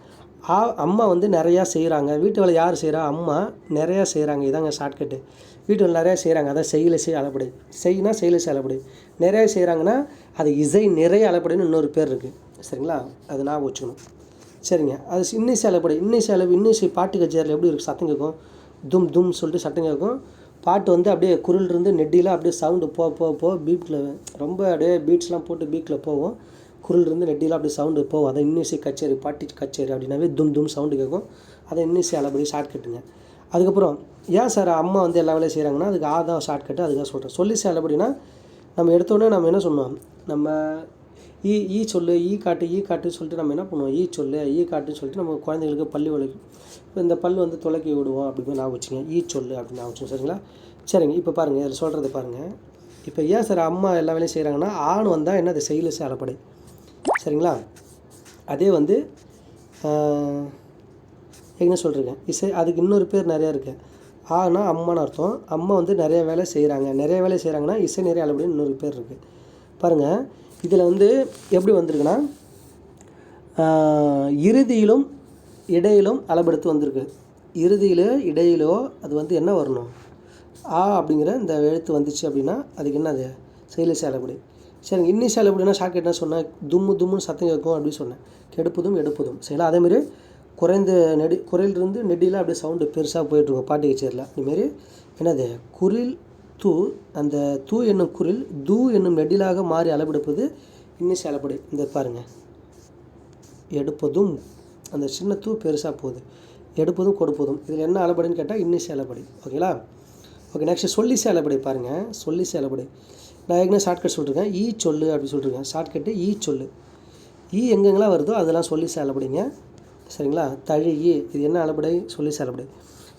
ஆ அம்மா வந்து நிறையா செய்கிறாங்க வீட்டு வேலை யார் செய்கிறா அம்மா நிறையா செய்கிறாங்க இதாங்க ஷார்ட்கட்டு வீட்டு வேலை நிறையா செய்கிறாங்க அதான் செய்யுளிசை அளப்படை செய்யினா செயலிசை அளப்படை நிறையா செய்கிறாங்கன்னா அது இசை நிறைய அளப்படைன்னு இன்னொரு பேர் இருக்குது சரிங்களா? அது நான் வச்சுக்கணும். சரிங்க. அது இன்னை அளப்படை இன்னை அளவு இன்னிசை பாட்டு கச்சேரியில் எப்படி இருக்குது சத்தம் கேட்கும். தும் தும் சொல்லிட்டு சத்தம் கேட்கும். பாட்டு வந்து அப்படியே குரல் இருந்து நெட்டியில் அப்படியே சவுண்டு போ போக போக பீட்டில் ரொம்ப அப்படியே பீட்ஸ்லாம் போட்டு பீட்டில் போகும். குரல் இருந்து நெட்டியில் அப்படியே சவுண்டு போகும். அதை இன்னிசை கச்சேரி பாட்டி கச்சேரி அப்படின்னாவே தும் தும் சவுண்டு கேட்கும். அதை இன்னிசை அளபடி ஷார்ட் கட்டுங்க அதுக்கப்புறம் ஏன் சார் அம்மா வந்து எல்லா வேலையும் செய்கிறாங்கன்னா அதுக்கு ஆ தான் ஷார்ட் கட்டு அதுக்காக சொல்கிறேன் சொல்லி அளப்படினா நம்ம எடுத்தோடனே நம்ம என்ன சொன்னோம் நம்ம ஈ ஈ சொல்லு ஈ காட்டு ஈ காட்டுன்னு சொல்லிட்டு நம்ம என்ன பண்ணுவோம்? ஈ சொல்லு ஈ காட்டுன்னு சொல்லிட்டு நம்ம குழந்தைங்களுக்கு பள்ளி வலிக்கும் இப்போ இந்த பல் வந்து துளக்கி விடுவோம் அப்படின்னு நான் வச்சுங்க. ஈ சொல்லு அப்படின்னு நான் வச்சுங்க சரிங்களா? சரிங்க இப்போ பாருங்கள் இதில் சொல்கிறது பாருங்கள் இப்போ ஏன் சார் அம்மா எல்லா வேலையும் செய்கிறாங்கன்னா ஆண் வந்தால் என்ன அது செயலு சேலப்படை சரிங்களா? அதே வந்து என்ன சொல்கிறேன் இசை அதுக்கு இன்னொரு பேர் நிறையா இருக்குது ஆனா அம்மான்னு அர்த்தம். அம்மா வந்து நிறைய வேலை செய்கிறாங்க நிறைய வேலை செய்கிறாங்கன்னா இசை நிறைய அளப்படின்னு இன்னொரு பேர் இருக்குது பாருங்கள் இதில் வந்து எப்படி வந்திருக்குன்னா இறுதியிலும் இடையிலும் அளபெடுத்து வந்திருக்கு. இறுதியில் இடையிலோ அது வந்து என்ன வரணும்? ஆ அப்படிங்கிற இந்த எழுத்து வந்துச்சு அப்படின்னா அதுக்கு என்னது செயலிசை அளபடி சரிங்க இன்னிசை அளபடினா ஷாக் என்ன சொன்னேன் தும்மு தும்முன்னு சத்தம் கேட்கும் அப்படின்னு சொன்னேன். கெடுப்பதும் எடுப்பதும். சரிங்களா? அதேமாரி குறைந்த நெடி குரலிருந்து நெடியில் அப்படியே சவுண்டு பெருசாக போயிட்டுருக்கும் பாட்டு கச்சேரியில். அதுமாரி என்னது? குரில் தூ அந்த தூ என்னும் குரில் தூ என்னும் நெடிலாக மாறி அளவெடுப்பது இன்னிசை அளபடி இந்த பாருங்கள் எடுப்பதும் அந்த சின்ன தூ பெருசாக போகுது. எடுப்பதும் கொடுப்பதும். இதில் என்ன அளபடின்னு கேட்டால் இன்னிசை அளபடி ஓகேங்களா? ஓகே நெக்ஸ்ட் சொல்லி சேலப்படை பாருங்கள் சொல்லி சேலப்படை நான் ஏற்கனவே ஷார்ட்கட் சொல்லிருக்கேன். ஈ சொல்லு அப்படின்னு சொல்லிருக்கேன். ஷார்ட்கட்டு ஈ சொல்லு. ஈ எங்கெங்கெல்லாம் வருதோ அதெல்லாம் சொல்லி செயல்படுங்க சரிங்களா? தழி ஈ. இது என்ன அளபடை சொல்லி செயல்படு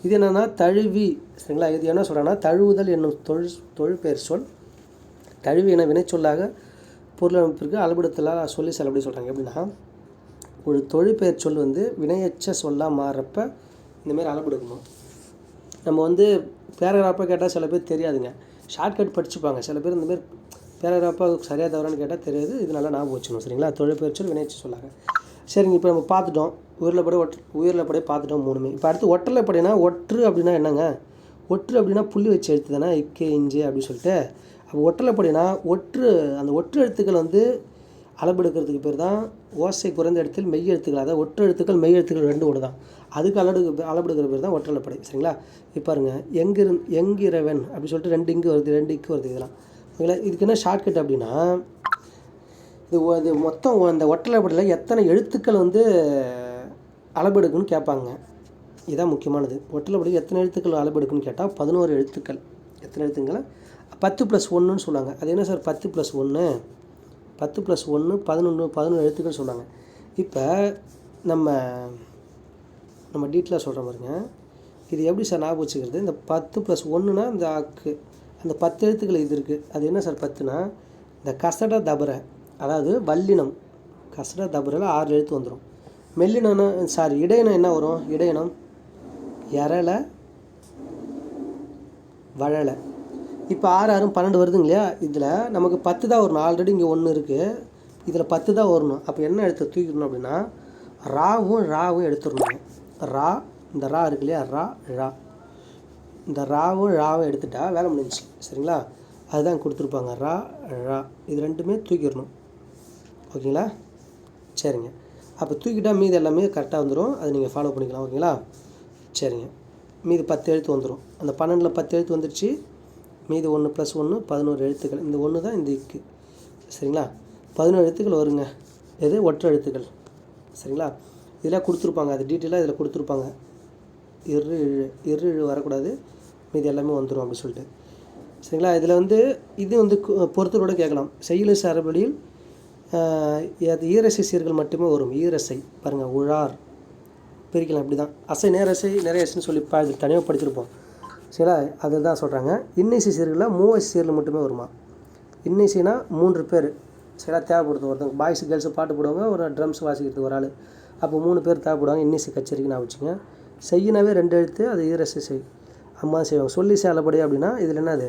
இது என்னென்னா தழுவி சரிங்களா? இது என்ன சொல்கிறேன்னா தழுவுதல் என்னும் தொழில் தொழில் பெயர் சொல். தழுவி என வினைச்சொல்லாக பொருளமைப்பிற்கு அளபடுத்தலாக சொல்லி செயல்படி சொல்கிறாங்க எப்படின்னா ஒரு தொழிற்பெயர் சொல் வந்து வினையச்ச சொல்லாக மாறுறப்ப இந்தமாரி அளபெடுக்கணும் நம்ம வந்து பேராகிராஃபாக கேட்டால் சில பேர் தெரியாதுங்க. ஷார்ட்கட் படிச்சுப்பாங்க. சில பேர் இந்தமாரி பேராகிராஃபாக சரியாக தவறான்னு கேட்டால் தெரியாது. இது நல்லா ஞாபகம் வச்சுக்கணும். சரிங்களா? தொழிற்பயிற்சியில் வினைச்சு வினையச்ச சொல்லாங்க. சரிங்க இப்போ நம்ம பார்த்துட்டோம். உயிரில் படை ஒட் உயிரில் படை பார்த்துட்டோம் மூணுமே. இப்போ அடுத்து ஒட்டலை ஒற்று அப்படின்னா என்னங்க? ஒற்று அப்படின்னா புள்ளி வச்சு எழுத்து தானே? இக்கு இஞ்சு அப்படின்னு சொல்லிட்டு. அப்போ ஒட்டலை ஒற்று அந்த ஒற்று எழுத்துக்கள் வந்து அளபெடுக்கிறதுக்கு பேர் தான் ஓசை குறைந்த இடத்தில் மெய் எழுத்துக்கள். அதாவது ஒற்று எழுத்துக்கள் மெய் எழுத்துக்கள் ரெண்டு ஒன்று தான். அதுக்கு அளபெடு அளபெடுக்கிற பேர் தான் ஒற்றலைப்படை சரிங்களா? இப்போ பாருங்கள் எங்கிரு எங்கிரவன் அப்படின்னு சொல்லிட்டு ரெண்டு இங்கு வருது ரெண்டு இக்கு வருது இதெல்லாம். இதில் இதுக்கு என்ன ஷார்ட்கட் அப்படின்னா இது அது மொத்தம் அந்த ஒட்டலைப்படையில் எத்தனை எழுத்துக்கள் வந்து அளபெடுக்குன்னு கேட்பாங்க. இதுதான் முக்கியமானது. ஒட்டலைப்படி எத்தனை எழுத்துக்கள் அளபெடுக்குன்னு கேட்டால் பதினோரு எழுத்துக்கள். எத்தனை எழுத்துக்கள் பத்து ப்ளஸ் ஒன்றுன்னு சொல்லுவாங்க. அது என்ன சார்? பத்து ப்ளஸ் ஒன்று பத்து ப்ளஸ் ஒன்று பதினொன்று பதினொன்று எழுத்துக்கள் சொல்லுவாங்க இப்போ நம்ம நம்ம டீட்டெயிலாக சொல்கிற பாருங்க. இது எப்படி சார் ஞாபகம் வச்சுக்கிறது? இந்த பத்து ப்ளஸ் ஒன்றுனா இந்த அக்கு அந்த பத்து எழுத்துக்கள் இது இருக்குது அது என்ன சார் பத்துனா இந்த கசட தபர அதாவது வல்லினம். கசட தபரில் ஆறு எழுத்து வந்துடும் மெல்லினம்னா சாரி இடையினம் என்ன வரும்? இடையினம் எரலை வழலை இப்போ ஆறு ஆறும் பன்னெண்டு வருதுங்க இல்லையா? இதில் நமக்கு பத்து தான் வரணும். ஆல்ரெடி இங்கே ஒன்று இருக்குது இதில் பத்து தான் வரணும். அப்போ என்ன எடுத்து தூக்கிடணும் அப்படின்னா ராவும் ராவும் எடுத்துடணும். ரா இந்த ரா இருக்கு இல்லையா? ரா ரா. இந்த ராவும் ராவும் எடுத்துட்டா வேலை முடிஞ்சு சரிங்களா? அதுதான் கொடுத்துருப்பாங்க. ரா ரா இது ரெண்டுமே தூக்கிடணும். ஓகேங்களா? சரிங்க. அப்போ தூக்கிட்டால் மீதி எல்லாமே கரெக்டாக வந்துடும் அதை நீங்கள் ஃபாலோ பண்ணிக்கலாம் ஓகேங்களா? சரிங்க. மீதி பத்து எழுத்து வந்துடும் அந்த பன்னெண்டில் பத்து எழுத்து வந்துடுச்சு மீதி ஒன்று ப்ளஸ் ஒன்று பதினோரு எழுத்துக்கள். இந்த ஒன்று தான் இந்த இக்கு. சரிங்களா? பதினோரு எழுத்துக்கள் வருங்க. எது? ஒற்றை எழுத்துக்கள். சரிங்களா? இதெல்லாம் கொடுத்துருப்பாங்க. அது டீட்டெயிலாக இதில் கொடுத்துருப்பாங்க. இரு இரு வரக்கூடாது. மீதி எல்லாமே வந்துடும் அப்படி சொல்லிட்டு. சரிங்களா? இதில் வந்து இது வந்து கு- கேட்கலாம். செய்யுள் சரபடியில் அது ஈரசை சீர்கள் மட்டுமே வரும். ஈரசை பாருங்கள் உழார். பிரிக்கலாம் இப்படி தான் அசை நேரசை நிறையசைன்னு சொல்லி பா தனியாக படிச்சிருப்போம். சரிங்களா? அது தான் சொல்கிறாங்க இன்னிசை சீர்களில் மூவசை சீரில் மட்டுமே வருமா? இன்னிசைனா மூன்று பேர். சரிங்களா? தேவைப்படுது. ஒருத்தவங்க பாய்ஸ் கேர்ள்ஸு பாட்டு போடுவாங்க ஒரு ட்ரம்ஸ் வாசிக்கிறதுக்கு ஒரு ஆள். அப்போ மூணு பேர் தேவைப்படுவாங்க. இன்னிசை கச்சேரிக்கு நான் வச்சுங்க செய்யினாவே ரெண்டு எழுத்து அது ஈரசை செய். அம்மா செய்வாங்க. சொல்லி சேலப்படி அப்படின்னா இதில் என்னது?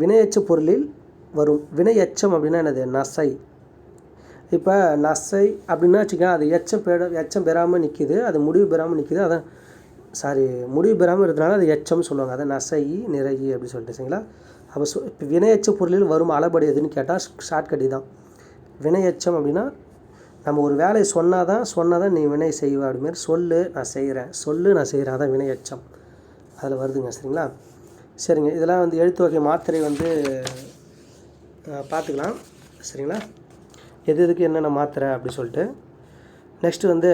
வினையச்ச பொருளில் வரும். வினையெச்சம் அப்படின்னா என்னது? நசை. இப்போ நசை அப்படின்னா வச்சுக்கோங்க அது எச்சம் பெற எச்சம் பெறாமல் நிற்கிது அது முடிவு பெறாமல் நிற்கிது அதான் சாரி முடிவு பெறாமல் இருக்கிறதுனால அது எச்சம்னு சொல்லுவாங்க. அதை நசை நிறை அப்படின்னு சொல்லிட்டு சரிங்களா? அப்போ சொ இப்போ வினையச்ச பொருளில் வரும் அளபடி எதுன்னு கேட்டால் ஷார்ட்கட் தான் வினையச்சம் அப்படின்னா நம்ம ஒரு வேலையை சொன்னால் தான் சொன்னால் தான் நீ வினை செய்வா அப்படிமாரி சொல்லு நான் செய்கிறேன் சொல்லு நான் செய்கிறேன் அதான் வினையெச்சம். அதில் வருதுங்க சரிங்களா? சரிங்க. இதெல்லாம் வந்து எழுத்து வகை மாத்திரை வந்து பார்த்துக்கலாம். சரிங்களா? எது எதுக்கு என்னென்ன மாத்திரை அப்படி சொல்லிட்டு. நெக்ஸ்ட்டு வந்து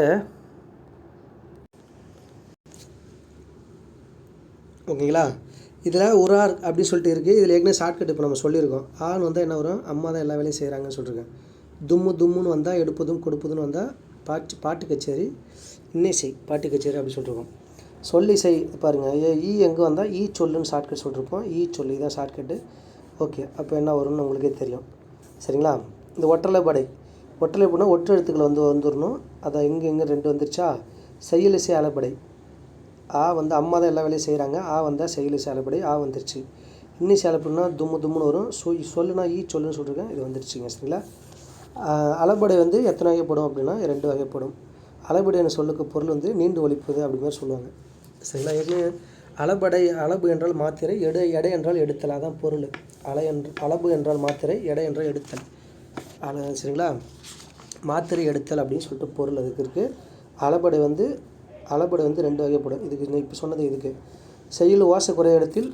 ஓகேங்களா? இதில் உரார் அப்படின்னு சொல்லிட்டு இருக்குது இதில் ஏற்கனவே ஷார்ட்கட் இப்போ நம்ம சொல்லியிருக்கோம். ஆண் வந்தால் என்ன வரும்? அம்மா தான் எல்லா வேலையும் செய்கிறாங்கன்னு சொல்லியிருக்கேன் தும்மு தும்முன்னு வந்தால் எடுப்பதும் கொடுப்பதுன்னு வந்தால் பாட்டு பாட்டு கச்சேரி இன்னிசை பாட்டு கச்சேரி அப்படின்னு சொல்லியிருக்கோம் சொல்லிசை பாருங்கள் ஏ ஈ எங்கே வந்தால் ஈ சொல்லுன்னு ஷார்ட்கட் சொல்லியிருக்கோம் ஈ சொல்லி தான் ஷார்ட்கட்டு ஓகே அப்போ என்ன வரும்னு உங்களுக்கே தெரியும். சரிங்களா? இந்த ஒற்றலைப்படை படை. ஒற்றலை ஒற்றை எழுத்துக்கள் வந்து வந்துடணும் அதான் எங்கே எங்கே ரெண்டு வந்துருச்சா? செயலிசை அலைப்படை. ஆ வந்து அம்மா தான் எல்லா வேலையும் செய்கிறாங்க ஆ வந்தால் செயலிசை அலைப்படை ஆ வந்துருச்சு. இன்னிசை சேலப்படினா தும்மு தும்முன்னு வரும். சொ சொல்லுனா ஈ சொல்லுன்னு சொல்லியிருக்கேன் இது வந்துருச்சுங்க. சரிங்களா? ஆ, வந்து எத்தனை வகைப்படும் அப்படின்னா ரெண்டு வகைப்படும். அலைப்படை சொல்லுக்கு பொருள் வந்து நீண்டு ஒழிப்பது அப்படி மாதிரி சொல்லுவாங்க. சரிங்களா? ஏற்கனவே அளபடை அளபு என்றால் மாத்திரை எடை எடை என்றால் எடுத்தல் அதான் பொருள். அலை என்ற அளபு என்றால் மாத்திரை எடை என்றால் எடுத்தல். அல சரிங்களா? மாத்திரை எடுத்தல் அப்படின்னு சொல்லிட்டு பொருள் அதுக்கு இருக்குது அளபடை வந்து அளபடை வந்து ரெண்டு வகைப்படும். இதுக்கு இப்போ சொன்னது இதுக்கு. செயல் ஓசை குறைய இடத்தில்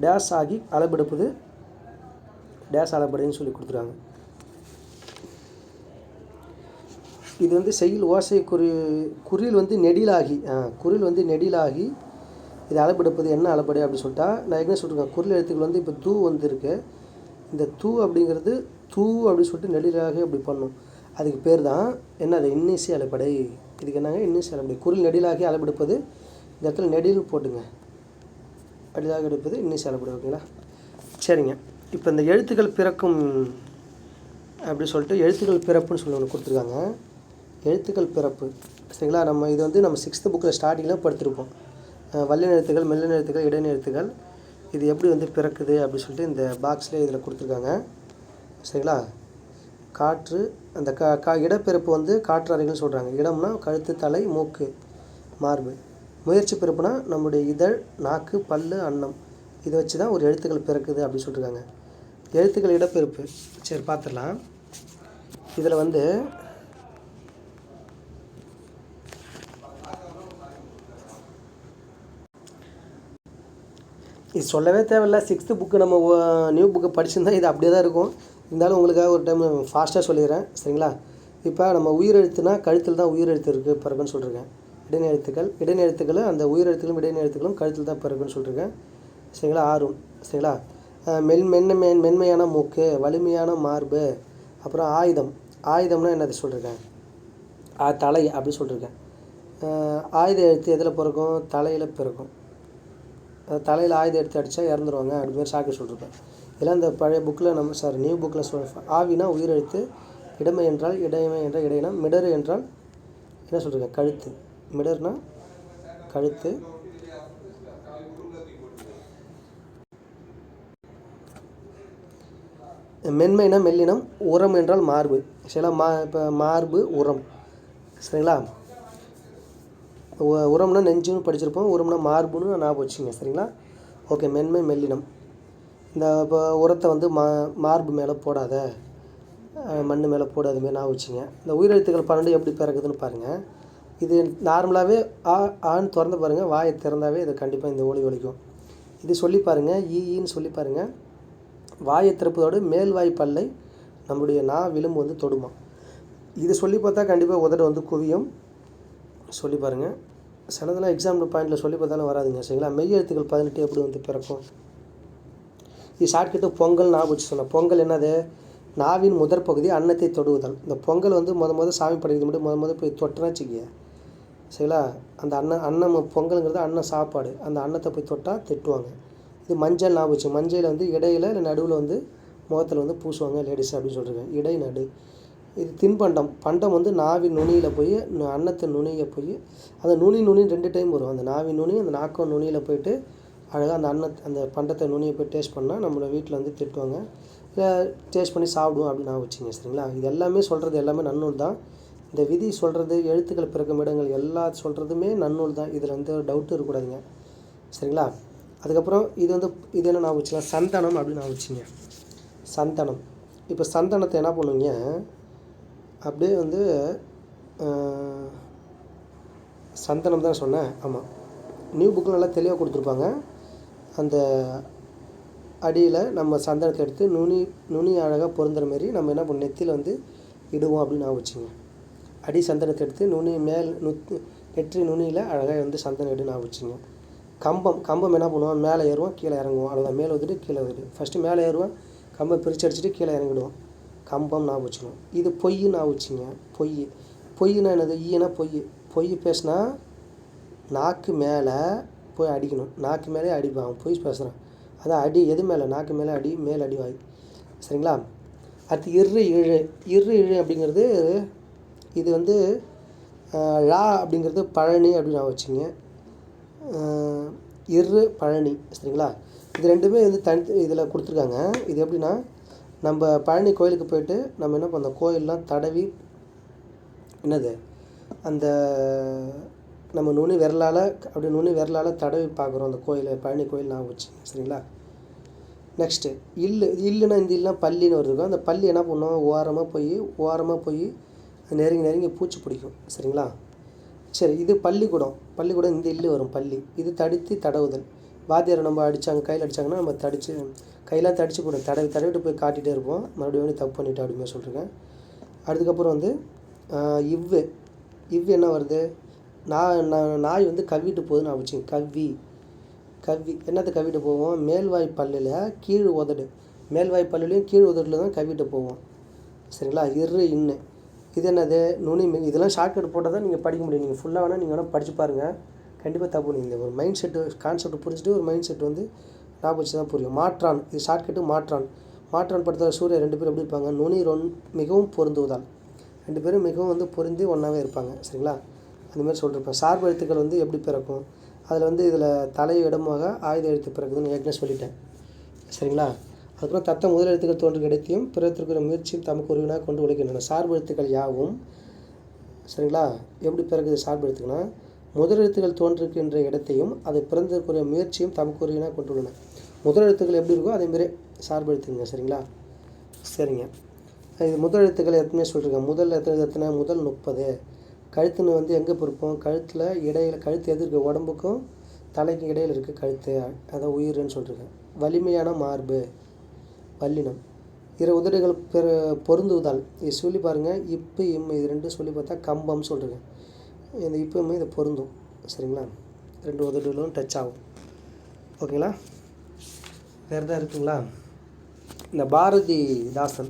டேஸ் ஆகி அளபெடுப்பது டேஸ் அளபடைன்னு சொல்லி கொடுத்துருக்காங்க. இது வந்து செயல் ஓசை குறி குறில் வந்து நெடிலாகி ஆ, குறில் வந்து நெடிலாகி இது அளப்பெடுப்பது என்ன அளப்படை அப்படின்னு சொல்லிட்டா நான் என்ன சொல்லியிருக்கேன் குரில் எழுத்துக்கள் வந்து இப்போ தூ வந்துருக்கு. இந்த தூ அப்படிங்கிறது தூ அப்படின்னு சொல்லிட்டு நெடிலாகி அப்படி பண்ணும். அதுக்கு பேர் தான் என்ன அது இன்னிசை அளபடை இதுக்கு என்னங்க இன்னிசை அளபடை குரல் நெடிலாகி அளபெடுப்பது இந்த இடத்துல நெடில் போட்டுங்க. அடிதாக எடுப்பது இன்னிசை அளப்படை ஓகேங்களா? சரிங்க. இப்போ இந்த எழுத்துக்கள் பிறக்கும் அப்படி சொல்லிட்டு எழுத்துக்கள் பிறப்புன்னு சொல்லி ஒன்று கொடுத்துருக்காங்க. எழுத்துக்கள் பிறப்பு. சரிங்களா? நம்ம இது வந்து நம்ம சிக்ஸ்த்து புக்கில் ஸ்டார்டிங்கில் படுத்திருப்போம். அஹ் வல்லின எழுத்துக்கள் மெல்லின எழுத்துக்கள் எழுத்துக்கள் இது எப்படி வந்து பிறக்குது அப்படின்னு சொல்லிட்டு இந்த பாக்ஸில் இதில் கொடுத்துருக்காங்க. சரிங்களா? காற்று அந்த கா கா இடப்பிறப்பு வந்து காற்று சொல்கிறாங்க இடம்னா கழுத்து தலை மூக்கு மார்பு. முயற்சி பிறப்புனா நம்முடைய இதழ் நாக்கு பல்லு அன்னம். இதை வச்சு தான் ஒரு எழுத்துக்கள் பிறக்குது அப்படின்னு சொல்லியிருக்காங்க எழுத்துக்கள் இடப்பெருப்பு சரி பார்த்துடலாம். இதில் வந்து இது சொல்லவே தேவையில்ல. சிக்ஸ்த்து புக்கு நம்ம நியூ புக்கு படிச்சிருந்தா இது அப்படியே தான் இருக்கும். இருந்தாலும் உங்களுக்காக ஒரு டைம் ஃபாஸ்ட்டாக சொல்லிடுறேன். சரிங்களா? இப்போ நம்ம உயிரெழுத்துனா கழுத்தில் தான் உயிரெழுத்து இருக்குது பிறகுன்னு சொல்லியிருக்கேன் இடைநிலை எழுத்துக்கள் அந்த உயிரெழுத்துக்களும் இடைநிறுத்துக்களும் கழுத்தில் தான் பிறகுன்னு சொல்லியிருக்கேன் சரிங்களா? ஆறும். சரிங்களா? மென் மென் மென்ன மென் மென்மையான மூக்கு வலிமையான மார்பு அப்புறம் ஆயுதம். ஆயுதம்னா என்னது சொல்லியிருக்கேன் ஆ தலை அப்படி சொல்லியிருக்கேன் ஆயுத எழுத்து எதில் பிறக்கும்? தலையில் பிறக்கும் தலையில் ஆயுதம் எடுத்து அடித்தா இறந்துருவாங்க அப்படிமாரி சாக்கி சாக்கு சொல்லியிருப்பேன் இதெல்லாம் இந்த பழைய புக்கில் நம்ம சார் நியூ புக்கில் சொல் ஆவினா உயிரெழுத்து இடமை என்றால் இடைமை என்றால் இடையினா மிடரு என்றால் என்ன சொல்கிறீங்க கழுத்து. மிடர்னா கழுத்து. மென்மைனா மெல்லினம் உரம் என்றால் மார்பு. சரிங்களா? மா இப்போ மார்பு உரம். சரிங்களா? உ- உரம்னா நெஞ்சுன்னு படிச்சிருப்போம் உரம்னா மார்புன்னு ஞாபகம் வச்சுங்க சரிங்களா? ஓகே மென்மை மெல்லினம். இந்த இப்போ உரத்தை வந்து மா மார்பு மேலே போடாத மண் மேலே போடாத மாரி ஞாபகம் வச்சுங்க இந்த உயிரெழுத்துக்கள் பன்னெண்டு எப்படி பிறகுதுன்னு பாருங்கள் இது நார்மலாகவே ஆ ஆன்னு திறந்து பாருங்கள் வாயை திறந்தாவே இது கண்டிப்பாக இந்த ஒளி ஒழிக்கும் இது சொல்லி பாருங்கள் ஈன்னு சொல்லி பாருங்கள் வாயை திறப்பதோடு மேல் வாய் பல்லை நம்முடைய நா விளிம்பு வந்து தொடுமா. இது சொல்லி பார்த்தா கண்டிப்பாக உதடு வந்து குவியும். சொல்லி பாருங்கள் சிலதெல்லாம் எக்ஸாம்பிள் பாயிண்டில் சொல்லி பார்த்தாலும் வராதுங்க சரிங்களா? மெய் எழுத்துக்கள் பதினெட்டு எப்படி வந்து பிறக்கும்? இது ஷார்ட்கட்டு பொங்கல் ஞாபகம் வச்சு சொன்னேன். பொங்கல் என்னது? நாவின் முதற் பகுதி அன்னத்தை தொடுவதல். இந்த பொங்கல் வந்து முத முத சாமி படைக்கிறது மட்டும் முத முத போய் தொட்டுனா வச்சுக்கிய சரிங்களா? அந்த அன்னம் அன்னம் பொங்கலுங்கிறது அன்னம் சாப்பாடு. அந்த அன்னத்தை போய் தொட்டால் திட்டுவாங்க. இது மஞ்சள் ஞாபகம் வச்சு மஞ்சள் வந்து இடையில இல்லை நடுவில் வந்து முகத்தில் வந்து பூசுவாங்க லேடிஸ் அப்படின்னு சொல்கிறாங்க இடை நடு இது தின்பண்டம். பண்டம் வந்து நாவின் நுனியில் போய் அன்னத்து அன்னத்தின் நுனியில் போய் அந்த நுனி நுனி ரெண்டு டைம் வரும். அந்த நாவின் நுனி அந்த நாக்கம் நுனியில் போயிட்டு அழகாக அந்த அன்ன அந்த பண்டத்தை நுனியை போய் டேஸ்ட் பண்ணால் நம்மளை வீட்டில் வந்து திட்டுவாங்க. இல்லை டேஸ்ட் பண்ணி சாப்பிடுவோம் அப்படின்னு நான் வச்சுங்க சரிங்களா? இது எல்லாமே சொல்கிறது எல்லாமே நன்னூல் தான். இந்த விதி சொல்கிறது எழுத்துக்கள் பிறக்கும் இடங்கள் எல்லா சொல்கிறதுமே நன்னூல் தான். இதில் வந்து டவுட்டும் இருக்கக்கூடாதுங்க சரிங்களா? அதுக்கப்புறம் இது வந்து இது என்ன நான் வச்சுக்கலாம் சந்தனம் அப்படின்னு நான் வச்சுங்க சந்தனம். இப்போ சந்தனத்தை என்ன பண்ணுவீங்க? அப்படியே வந்து சந்தனம் தான் சொன்னேன். ஆமாம் நியூ புக்கில் நல்லா தெளிவாக கொடுத்துருப்பாங்க. அந்த அடியில் நம்ம சந்தனத்தை எடுத்து நுனி நுனி அழகாக பொருந்துற மாரி நம்ம என்ன பண்ண நெத்தியில் வந்து இடுவோம் அப்படின்னு நான் வச்சுங்க அடி சந்தனத்தை எடுத்து நுனி மேல் நுத் நெற்றி நுனியில் அழகாக வந்து சந்தனம் எடு நான் வச்சுங்க கம்பம் கம்பம் என்ன பண்ணுவோம்? மேலே ஏறுவோம் கீழே இறங்குவோம். அவ்வளோதான் மேலே வந்துட்டு கீழே வந்துட்டு ஃபஸ்ட்டு மேலே ஏறுவோம் கம்பம் பிரித்து அடிச்சுட்டு கீழே இறங்கிடுவோம். கம்பம் நான் வச்சுக்கணும். இது பொய் நான் வச்சுங்க பொய். பொய்னா என்னது? ஈனா பொய். பொய் பேசினா நாக்கு மேலே போய் அடிக்கணும். நாக்கு மேலே அடிப்பான் பொய் பேசுகிறான் அதான் அடி. எது மேலே? நாக்கு மேலே அடி மேல் அடி வாய். சரிங்களா? அடுத்து இரு இழு. இரு இழு அப்படிங்கிறது இது வந்து ழா அப்படிங்கிறது பழனி அப்படின்னு நான் வச்சுங்க இரு பழனி. சரிங்களா? இது ரெண்டுமே வந்து தனி இதில் கொடுத்துருக்காங்க. இது எப்படின்னா நம்ம பழனி கோயிலுக்கு போயிட்டு நம்ம என்ன பண்ணோம்? கோயிலெலாம் தடவி என்னது? அந்த நம்ம நுனி விரலால் அப்படியே நுனி விரலால் தடவி பார்க்குறோம் அந்த கோயிலை பழனி கோயில் நான் வச்சு சரிங்களா? நெக்ஸ்ட்டு இல்லு இல்லுனா இந்த இல்லைனா பல்லின்னு இருக்கும். அந்த பல்லி என்ன பண்ணுவோம் ஓரமாக போய் ஓரமாக போய் நெருங்கி நெருங்கி பூச்சி பிடிக்கும் சரிங்களா? சரி இது பள்ளிக்கூடம். பள்ளிக்கூடம் இந்த இல்லு வரும் பள்ளி. இது தடுத்து தடவுதல். வாத்தியாரை நம்ம அடித்தாங்க கையில் அடித்தாங்கன்னா நம்ம தடித்து கையெல்லாம் தடிச்சு போடும் தடவி தடவிட்டு போய் காட்டிகிட்டே இருப்போம். மறுபடியும் வந்து தப்பு பண்ணிட்டேன் அப்படின்னு சொல்லியிருக்கேன் அதுக்கப்புறம் வந்து இவ்வு. இவ்வு என்ன வருது? நான் நான் நாய் வந்து கவ்விட்டு போகுதுன்னு நான் வச்சுங்க கவ்வி. கவ்வி. என்னத்தை கவ்விட்டு போவோம்? மேல்வாய் பல்லில் கீழ் உதடு. மேல்வாய் பல்லுலையும் கீழ் உதட்டில் தான் கவ்விட்டு போவோம். சரிங்களா? இரு இன்னு. இது என்னது? நுனி மெய் இதெல்லாம் ஷார்ட்கட் போட்டால் தான் நீங்கள் படிக்க முடியும். நீங்கள் ஃபுல்லாக வேணால் நீங்கள் வேணால் படித்து பாருங்கள் கண்டிப்பாக தப்பு நீங்கள் ஒரு மைண்ட் செட்டு கான்செப்ட் புரிஞ்சுட்டு ஒரு மைண்ட் செட் வந்து ஞாபகம் வச்சு தான் புரியும். மாற்றான். இது ஷார்ட்கட்டு மாற்றான். மாற்றான் படத்தில் சூர்யா ரெண்டு பேரும் எப்படி இருப்பாங்க? நுனி ரொன் மிகவும் பொருந்துவதால். ரெண்டு பேரும் மிகவும் வந்து பொருந்தி ஒன்றாவே இருப்பாங்க. சரிங்களா? அந்தமாதிரி சொல்லியிருப்பேன் சார்பு எழுத்துக்கள் வந்து எப்படி பிறக்கும்? அதில் வந்து இதில் தலை இடமாக ஆயுத எழுத்து பிறக்குதுன்னு ஏற்கனவே சொல்லிட்டேன். சரிங்களா? அதுக்கப்புறம் தத்த முதல் எழுத்துக்கள் தோன்று கிடைத்தியும் பிறத்திற்கிற முயற்சியும் தமக்கு உரிவினாக கொண்டு உழைக்கின்றன. சார்பு எழுத்துக்கள் யாவும்? சரிங்களா? எப்படி பிறகுது சார்பு எழுத்துக்கள்னா? முதல் எழுத்துக்கள் தோன்றிருக்கின்ற இடத்தையும் அது பிறந்ததற்குரிய முயற்சியும் தமக்கு உரிவினாக கொண்டுள்ளன. முதல் எழுத்துக்கள் எப்படி இருக்கோ அதேமாரி சார்பு எழுத்துங்க சரிங்களா? சரிங்க. இது முதல் எழுத்துக்கள் எத்தனை சொல்லியிருக்கேன் முதல் எத்தனை எத்தனை? முதல் முப்பது. கழுத்துன்னு வந்து எங்கே பொறுப்போம்? கழுத்தில் இடையில் கழுத்து எது இருக்குது உடம்புக்கும் தலைக்கு இடையில் இருக்குது கழுத்து. அதான் உயிர்னு சொல்லியிருக்கேன் வலிமையான மார்பு. வல்லினம். இரு உதடுகள் பெரு பொருந்துவதால் இது சொல்லி பாருங்கள் இப்பு இம் இது ரெண்டும் சொல்லி பார்த்தா கம்பம்னு சொல்லிருக்கேன் இந்த இப்பு இம்மை இது பொருந்தும். சரிங்களா? ரெண்டு உதடுகளும் டச் ஆகும். ஓகேங்களா? வேறு எதாவது இருக்குங்களா? இந்த பாரதிதாசன்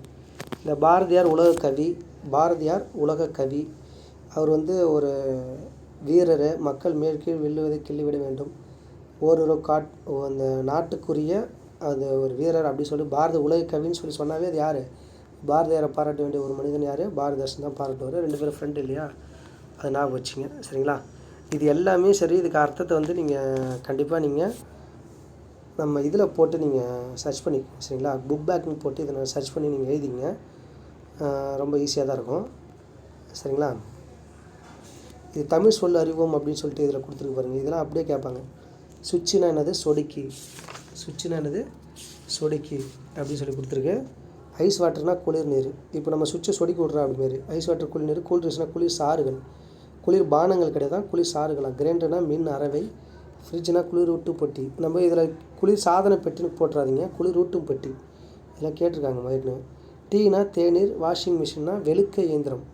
இந்த பாரதியார் உலக கவி பாரதியார் உலக கவி. அவர் வந்து ஒரு வீரர் மக்கள் மேற்கீழ் வெல்லுவதை கிள்ளிவிட வேண்டும். ஓரொரு காட் அந்த நாட்டுக்குரிய அது ஒரு வீரர் அப்படின்னு சொல்லி பாரத உலக கவின்னு சொல்லி சொன்னாவே அது யார்? பாரதியாரை பாராட்ட வேண்டிய ஒரு மனிதன் யார்? பாரதிதாசன் தான் பாராட்டுவார். ரெண்டு பேரும் ஃப்ரெண்டு இல்லையா? அதை ஞாபகம் வச்சுங்க சரிங்களா? இது எல்லாமே சரி இதுக்கு அர்த்தத்தை வந்து நீங்கள் கண்டிப்பாக நீங்கள் நம்ம இதில் போட்டு நீங்கள் சர்ச் பண்ணி சரிங்களா? புக் பேக்னு போட்டு இதை சர்ச் பண்ணி நீங்கள் எழுதிங்க. ரொம்ப ஈஸியாக தான் இருக்கும். சரிங்களா? இது தமிழ் சொல் அறிவோம் அப்படின்னு சொல்லிட்டு இதில் கொடுத்துருக்கு பாருங்கள் இதெல்லாம் அப்படியே கேட்பாங்க. சுவிட்சுனா என்னது? சொடுக்கி. சுவிட்சுனா என்னது? சொடுக்கி அப்படின்னு சொல்லி கொடுத்துருக்கு. ஐஸ் வாட்டர்னா குளிர் நீர். இப்போ நம்ம சுவிட்சை சொடுக்கி விட்றோம் அப்படி மாரி ஐஸ் வாட்டர் குளிர் நீர் கூல் ட்ரிங்க்ஸ்னா குளிர் சாறுகள். குளிர் பானங்கள் கிடையாது. தான் குளிர் சாறுகளாம். கிரைண்டர்னால் மின் அரவை ஃப்ரிட்ஜ்னால் குளிர் ஊட்டும் பெட்டி. நம்ம இதில் குளிர் சாதன பெட்டின்னு போட்டுறாதீங்க குளிர் ஊட்டும் பெட்டி. இதெல்லாம் கேட்டிருக்காங்க மயிர்னு. டீனா தேநீர் வாஷிங் மிஷின்னா வெளுக்க இயந்திரம்.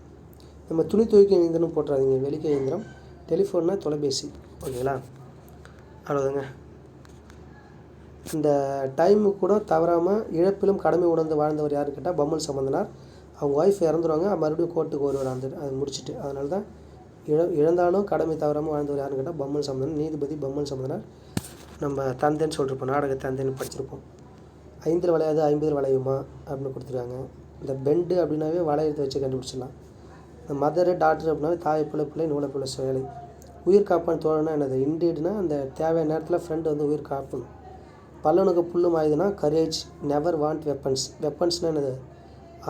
நம்ம துணி துவைக்கும் இயந்திரம் போட்டுறாதீங்க வெளுக்க இயந்திரம். டெலிஃபோன்னா தொலைபேசி. ஓகேங்களா? அவ்வளோதாங்க இந்த டைமு கூட தவறாமல் இழப்பிலும் கடமை உணர்ந்து வாழ்ந்தவர் யாருன்னு கேட்டால் பம்மல் சம்பந்தனார். அவங்க ஒய்ஃப் இறந்துருவாங்க. மறுபடியும் கோர்ட்டுக்கு வருவார் அந்த அது முடிச்சுட்டு. அதனால தான் இழ இழந்தாலும் கடமை தவறாமல் வாழ்ந்தவர் யாருன்னு கேட்டால் பம்மன் சம்பந்தன் நீதிபதி பம்மன் சம்பந்தனார் நம்ம தந்தைன்னு சொல்லியிருப்போம் நாடக தந்தைன்னு படிச்சிருப்போம். ஐந்தில் வளையாது ஐம்பதில் வளையுமா அப்படின்னு கொடுத்துருக்காங்க. இந்த பெண்டு அப்படின்னாவே வளையத்தை வச்சு கண்டுபிடிச்சிடலாம். இந்த மதரு டாக்டர் அப்படின்னாவே தாய் பிள்ளை பிள்ளை நூலை பிள்ளை சேலை. உயிர் காப்பான் தோழனா என்னது? இண்டீடுனா அந்த தேவையான நேரத்தில் ஃப்ரெண்டு வந்து உயிர் காப்பணும். பல்லனுக்கு புல்லும் ஆயுதம்னா கரேஜ் நெவர் வாண்ட் வெப்பன்ஸ் வெப்பன்ஸ்னால் என்னது?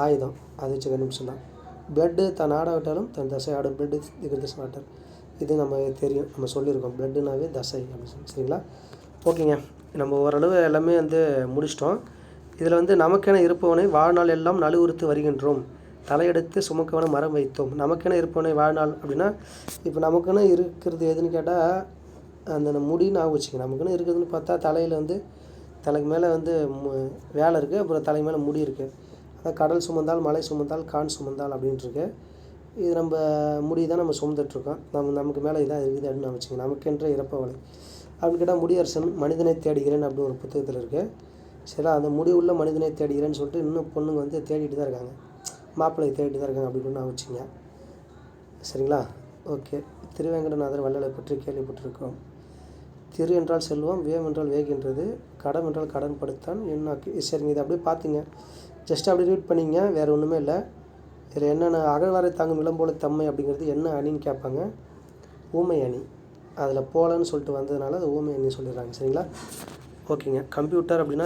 ஆயுதம். அதை வச்சு கண்டுபிடிச்சிடலாம். பிளட்டு தன் ஆட விட்டாலும் தன் தசை ஆடும். Blood thicker this matter. இது நம்ம தெரியும். நம்ம சொல்லியிருக்கோம். பிளட்டுனாவே தசை அப்படின்னு சொல்லி. சரிங்களா? ஓகேங்க. நம்ம ஓரளவு எல்லாமே வந்து முடிச்சிட்டோம். இதில் வந்து நமக்கென இருப்பவனை வாழ்நாள் எல்லாம் நலுவுறுத்து வருகின்றோம். தலையெடுத்து சுமக்கவன மரம் வைத்தோம். நமக்கென இருப்பவனை வாழ்நாள் அப்படின்னா இப்போ நமக்குன்னு இருக்கிறது எதுன்னு கேட்டால் அந்த முடி ஞாபகம் வச்சுங்க நமக்குன்னு இருக்கிறதுன்னு பார்த்தா தலையில் வந்து தலைக்கு மேலே வந்து மு- வேலை இருக்குது அப்புறம் தலைக்கு மேலே முடி இருக்குது கடல் சுமந்தால் மலை சுமந்தால் கான் சுமந்தால் அப்படின்ட்டுருக்கு. இது நம்ம முடி தான் நம்ம சுமந்துட்ருக்கோம் நம்ம நமக்கு மேலே இதாக இருக்குது அப்படின்னு நான் வச்சுங்க. நமக்கென்ற இறப்பவளை அப்படின்னு கேட்டால் முடியரசன் மனிதனை தேடுகிறேன் அப்படின்னு ஒரு புத்தகத்தில் இருக்குது சரி அந்த முடி மனிதனை தேடுகிறேன்னு சொல்லிட்டு இன்னும் பொண்ணுங்க வந்து தேடிட்டு தான் இருக்காங்க. மாப்பிள்ளை தேடிட்டு தான் இருக்காங்க அப்படின்னு நான் வச்சுங்க. சரிங்களா? ஓகே. திருவேங்கடநாதர் வள்ளலை பற்றி கேள்விப்பட்டிருக்கோம் திரு என்றால் செல்வம் வேம் என்றால் வேகின்றது கடம் என்றால் கடன் படுத்தான் என்ன சரிங்க. இதை அப்படியே பார்த்துங்க. ஜஸ்ட் அப்படியே ரீட் பண்ணிங்க வேறு ஒன்றுமே இல்லை. வேறு என்னென்ன அகழ்வாரை தாங்கும் விளம்போல தம்மை அப்படிங்கிறது என்ன அணின்னு கேட்பாங்க. ஊமை அணி. அதில் போலன்னு சொல்லிட்டு வந்ததுனால அது ஊமை அணி சொல்லிடுறாங்க சரிங்களா? ஓகேங்க. கம்ப்யூட்டர் அப்படின்னா